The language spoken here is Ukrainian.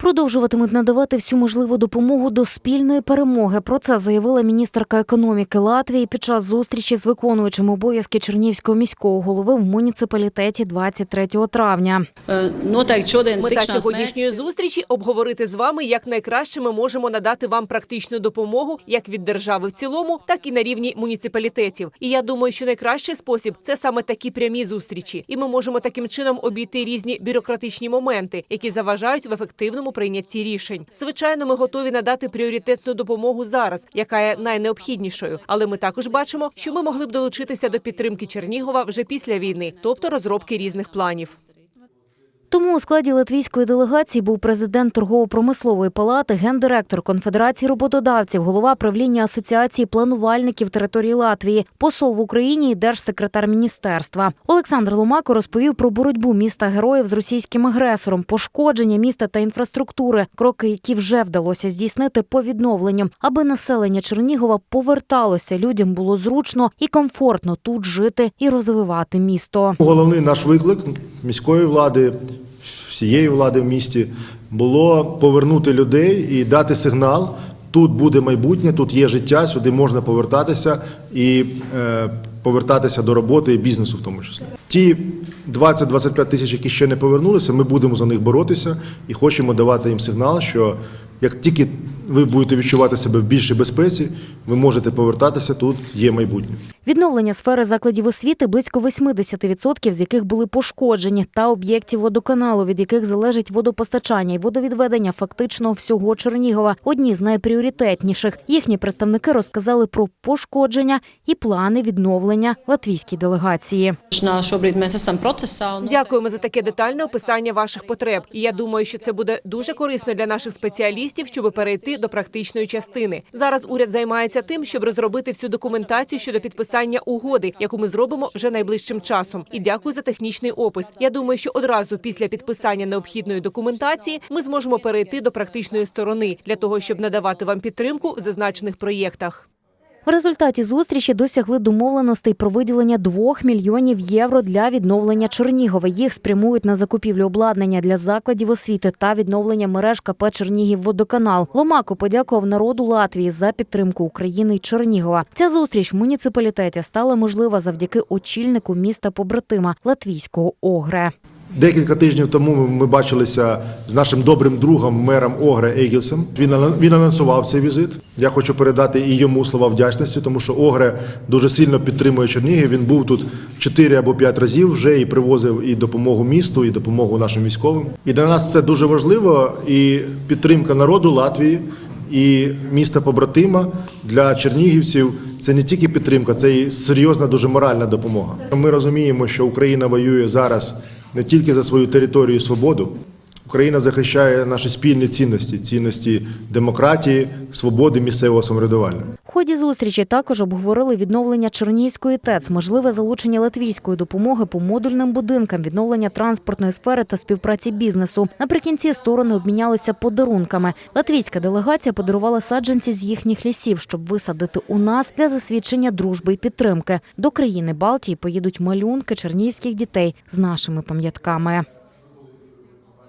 Продовжуватимуть надавати всю можливу допомогу до спільної перемоги. Про це заявила міністерка економіки Латвії під час зустрічі з виконуючим обов'язки Чернівського міського голови в муніципалітеті 23 травня. Е, šodienas Мета сьогоднішньої зустрічі обговорити з вами, як найкраще ми можемо надати вам практичну допомогу як від держави в цілому, так і на рівні муніципалітетів. І я думаю, що найкращий спосіб це саме такі прямі зустрічі, і ми можемо таким чином обійти різні бюрократичні моменти, які заважають в ефективному прийнятті рішень. Звичайно, ми готові надати пріоритетну допомогу зараз, яка є найнеобхіднішою. Але ми також бачимо, що ми могли б долучитися до підтримки Чернігова вже після війни, тобто розробки різних планів. Тому у складі латвійської делегації був президент торгово-промислової палати, гендиректор Конфедерації роботодавців, голова правління асоціації планувальників території Латвії, посол в Україні і держсекретар міністерства. Олександр Ломако розповів про боротьбу міста героїв з російським агресором, пошкодження міста та інфраструктури, кроки, які вже вдалося здійснити по відновленням, аби населення Чернігова поверталося, людям було зручно і комфортно тут жити і розвивати місто. Головний наш виклик міської влади, всієї влади в місті було повернути людей і дати сигнал. Тут буде майбутнє, тут є життя, сюди можна повертатися і е, повертатися до роботи і бізнесу, в тому числі. Ті 20-25 тисяч, які ще не повернулися, ми будемо за них боротися і хочемо давати їм сигнал, що як тільки ви будете відчувати себе в більшій безпеці, ви можете повертатися, тут є майбутнє. Відновлення сфери закладів освіти близько 80%, з яких були пошкоджені, та об'єктів водоканалу, від яких залежить водопостачання і водовідведення фактично всього Чернігова. Одні з найпріоритетніших. Їхні представники розказали про пошкодження і плани відновлення латвійській делегації. Дякуємо за таке детальне описання ваших потреб. І я думаю, що це буде дуже корисно для наших спеціалістів, щоб перейти до практичної частини. Зараз уряд займається тим, щоб розробити всю документацію щодо підписання угоди, яку ми зробимо вже найближчим часом. І дякую за технічний опис. Я думаю, що одразу після підписання необхідної документації ми зможемо перейти до практичної сторони для того, щоб надавати вам підтримку в зазначених проєктах. В результаті зустрічі досягли домовленостей про виділення 2 мільйонів євро для відновлення Чернігова. Їх спрямують на закупівлю обладнання для закладів освіти та відновлення мереж КП Чернігів-Водоканал. Ломако подякував народу Латвії за підтримку України й Чернігова. Ця зустріч в муніципалітеті стала можлива завдяки очільнику міста побратима Латвійського Огре. Декілька тижнів тому ми- бачилися з нашим добрим другом, мером Огре Ейгілсом. Він він анонсував цей візит. Я хочу передати і йому слова вдячності, тому що Огре дуже сильно підтримує Чернігів. Він був тут чотири або п'ять разів вже і привозив і допомогу місту, і допомогу нашим військовим. І для нас це дуже важливо. І підтримка народу Латвії. І міста побратима для чернігівців це не тільки підтримка, це і серйозна, дуже моральна допомога. Ми розуміємо, що Україна воює зараз не тільки за свою територію і свободу. Україна захищає наші спільні цінності, цінності демократії, свободи, місцевого самоврядування. Ході зустрічі також обговорили відновлення Чернігівської ТЕЦ, можливе залучення латвійської допомоги по модульним будинкам, відновлення транспортної сфери та співпраці бізнесу. Наприкінці сторони обмінялися подарунками. Латвійська делегація подарувала саджанці з їхніх лісів, щоб висадити у нас для засвідчення дружби і підтримки. До країни Балтії поїдуть малюнки чернігівських дітей з нашими пам'ятками.